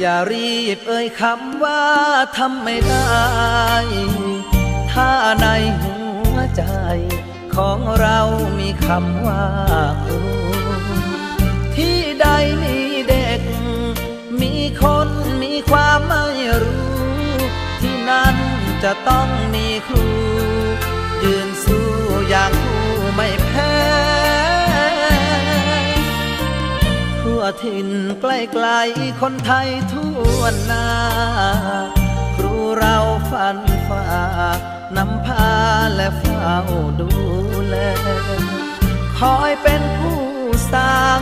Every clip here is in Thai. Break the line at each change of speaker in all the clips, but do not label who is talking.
อย่ารีบเอ่ยคำว่าทำไม่ได้ ถ้าในหัวใจ ของเรามีคำว่าครูที่ใดมีเด็ก มีคนมีความไม่รู้ ที่นั่นจะต้องมีครู ถิ่นใกล้ๆคนไทยทั่วหน้า ครูเราฝันฝ่านำพาและเฝ้าดูแล คอยเป็นผู้สร้าง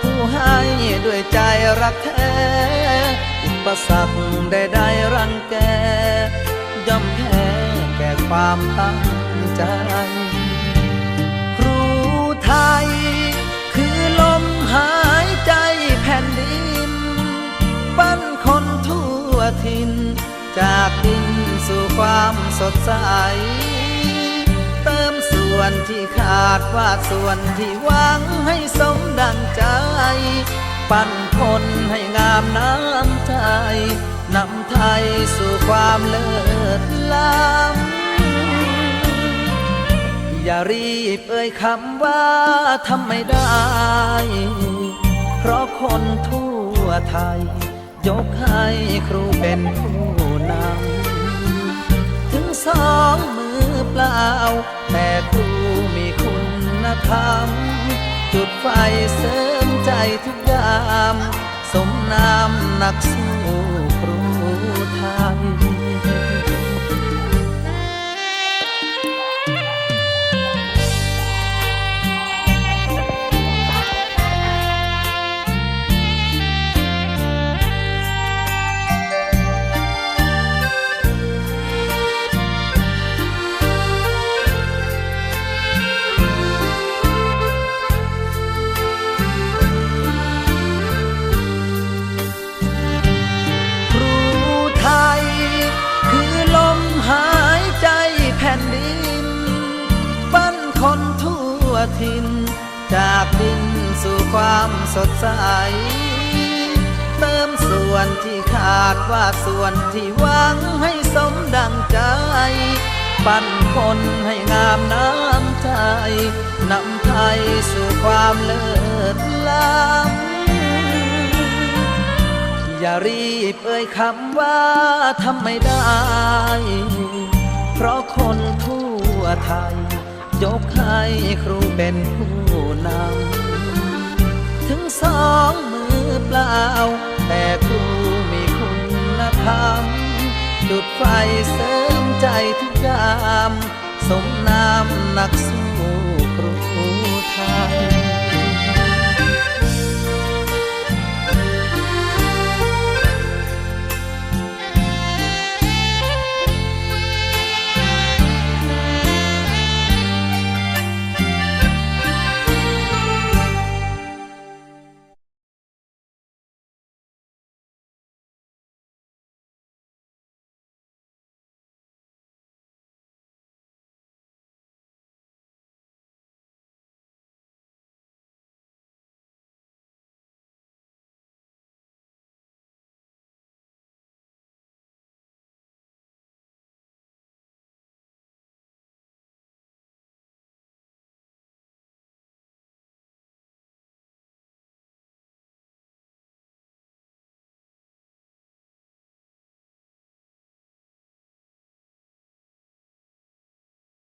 ผู้ให้ด้วยใจรักแท้ อุปสรรคใดๆรังแกย่อมแพ้แก่ความตั้งใจ จากดินสู่ความสดใส เติมส่วนที่ขาดว่าส่วนที่หวังให้สมดังใจ ปั้นคนให้งามน้ำใจนำไทยสู่ความเลิศล้ำอย่ารีบเอ่ยคำว่าทำไม่ได้ เพราะคนทั่วไทย ยกให้ครูเป็นผู้ สองมือเปล่า แต่ครูมีคุณธรรม จุดไฟเสริมใจทุกยาม สมนามนักสู้ วถิ่นจากดินสู่ความสดใส เติมส่วนที่ขาดว่าส่วนที่หวังให้สมดังใจ ปั้นคนให้งามน้ำใจนำไทยสู่ความเลิศล้ำอย่ารีบเอ่ยคำว่าทำไม่ได้ เพราะคนทั่วไทย ยกให้ครูเป็นผู้นำ ถึงสองมือเปล่า แต่ครูมีคุณธรรม จุดไฟเสริมใจทุกยาม สมนามนักสู้